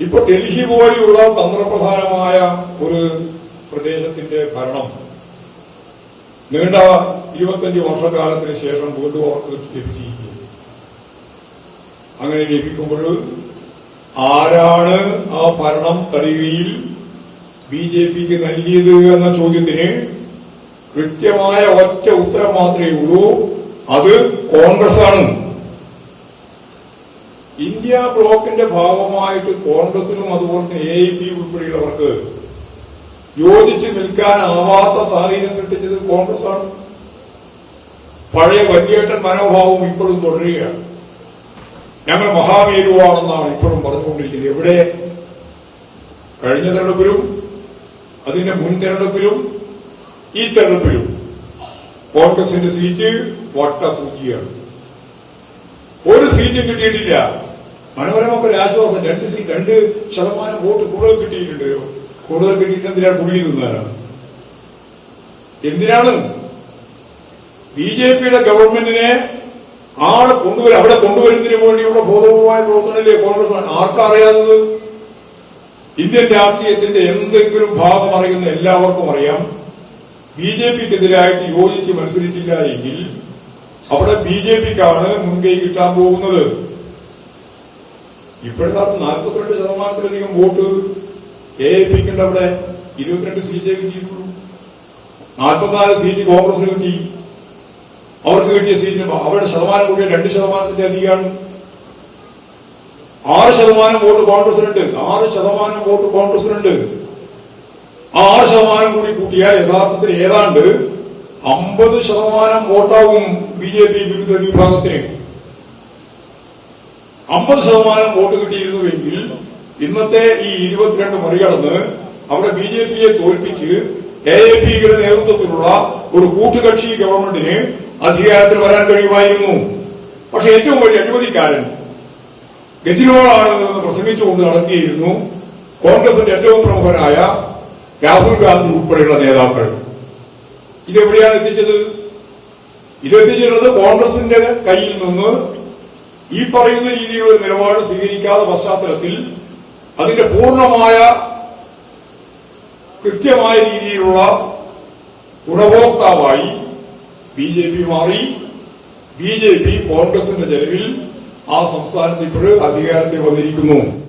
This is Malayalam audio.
ഇപ്പൊ ഡൽഹി പോലെയുള്ള തന്ത്രപ്രധാനമായ ഒരു പ്രദേശത്തിന്റെ ഭരണം നീണ്ട ഇരുപത്തഞ്ച് വർഷക്കാലത്തിന് ശേഷം വീണ്ടും അവർക്ക് ലഭിച്ചിരിക്കുന്നു. അങ്ങനെ ലഭിക്കുമ്പോൾ ആരാണ് ആ ഭരണം തടയുകയിൽ ബി ജെ പിക്ക് നൽകിയത് എന്ന ചോദ്യത്തിന് കൃത്യമായ ഒറ്റ ഉത്തരം മാത്രമേ ഉള്ളൂ. അത് കോൺഗ്രസ് ആണ് ഇന്ത്യ ബ്ലോക്കിന്റെ ഭാഗമായിട്ട് കോൺഗ്രസിനും അതുപോലെ തന്നെ എ പി ഉൾപ്പെടെയുള്ളവർക്ക് യോജിച്ച് നിൽക്കാനാവാത്ത സാഹചര്യം സൃഷ്ടിച്ചത് കോൺഗ്രസ് ആണ് പഴയ വലിയേട്ടൻ മനോഭാവം ഇപ്പോഴും തുടരുകയാണ്. ഞങ്ങൾ മഹാമേരുവാണെന്നാണ് ഇപ്പോഴും പറഞ്ഞുകൊണ്ടിരിക്കുന്നത്. എവിടെ? കഴിഞ്ഞ തെരഞ്ഞെടുപ്പിലും അതിന്റെ മുൻ തെരഞ്ഞെടുപ്പിലും ഈ തെരഞ്ഞെടുപ്പിലും. കോൺഗ്രസിന്റെ സീറ്റ് വട്ട ഒരു സീറ്റും കിട്ടിയിട്ടില്ല. മനോരമക്ക് ഒരു ആശ്വാസം. രണ്ട് സീറ്റ് രണ്ട് ശതമാനം വോട്ട് കൂടുതൽ കിട്ടിയിട്ടുണ്ട്. കൂടുതൽ കിട്ടിയിട്ട് എന്തിനാണ് കുടുങ്ങി നിന്നാലാണ് എന്തിനാണ്? ബി ജെ പിയുടെ ഗവൺമെന്റിനെ ആളെ കൊണ്ടുവരും അവിടെ കൊണ്ടുവരുന്നതിന് വേണ്ടിയുള്ള ബോധപൂർവമായ പ്രവർത്തനമല്ലേ കോൺഗ്രസ് ആർക്കറിയാത്തത്? ഇന്ത്യൻ രാഷ്ട്രീയത്തിന്റെ എന്തെങ്കിലും ഭാഗം അറിയുന്ന എല്ലാവർക്കും അറിയാം. ബി ജെ പിക്കെതിരായിട്ട് യോജിച്ച് മത്സരിച്ചില്ല എങ്കിൽ അവിടെ ബി ജെ പിക്കാണ് മുൻകൈ കിട്ടാൻ പോകുന്നത്. ഇപ്പോഴത്തെ നാൽപ്പത്തിരണ്ട് ശതമാനത്തിലധികം വോട്ട് എ ഐ പിക്കുണ്ട് അവിടെ. ഇരുപത്തിരണ്ട് സീറ്റേ കിട്ടിയിട്ടുള്ളൂ നാൽപ്പത്തിനാല് സീറ്റ് കോൺഗ്രസിന് കിട്ടി. അവർക്ക് കിട്ടിയ സീറ്റിന് അവരുടെ ശതമാനം കൂടിയ രണ്ട് ശതമാനത്തിന്റെ അധികമാണ്. ആറ് ശതമാനം വോട്ട് കോൺഗ്രസിനുണ്ട്. ആറ് ശതമാനം വോട്ട് കോൺഗ്രസിനുണ്ട്. ആറ് ശതമാനം കൂടി കൂട്ടിയാൽ യഥാർത്ഥത്തിൽ ഏതാണ്ട് അമ്പത് ശതമാനം വോട്ടാവും ബി ജെ പി വിരുദ്ധ വിഭാഗത്തിന്. അമ്പത് ശതമാനം വോട്ട് കിട്ടിയിരുന്നുവെങ്കിൽ ഇന്നത്തെ ഈ ഇരുപത്തിരണ്ട് മറികടന്ന് അവിടെ ബി ജെ പിയെ തോൽപ്പിച്ച് എ എ പിയുടെ നേതൃത്വത്തിലുള്ള ഒരു കൂട്ടുകക്ഷി ഗവൺമെന്റിന് അധികാരത്തിൽ വരാൻ കഴിയുമായിരുന്നു. പക്ഷെ ഏറ്റവും വലിയ അഴിമതിക്കാരൻ എന്ന് പ്രസംഗിച്ചുകൊണ്ട് നടത്തിയിരുന്നു കോൺഗ്രസിന്റെ ഏറ്റവും പ്രമുഖനായ രാഹുൽ ഗാന്ധി ഉൾപ്പെടെയുള്ള നേതാക്കൾ. ഇതെവിടെയാണ് എത്തിച്ചത്? ഇതെത്തിച്ചിട്ടുള്ളത് കോൺഗ്രസിന്റെ കയ്യിൽ നിന്ന് ഈ പറയുന്ന രീതിയിലുള്ള നിലപാട് സ്വീകരിക്കാത്ത പശ്ചാത്തലത്തിൽ അതിന്റെ പൂർണമായ കൃത്യമായ രീതിയിലുള്ള ഗുണഭോക്താവായി ബി ജെ പി മാറി. ബി ജെ പി കോൺഗ്രസിന്റെ ചെലവിൽ ആ സംസ്ഥാനത്ത് ഇപ്പോഴും അധികാരത്തിൽ വന്നിരിക്കുന്നു.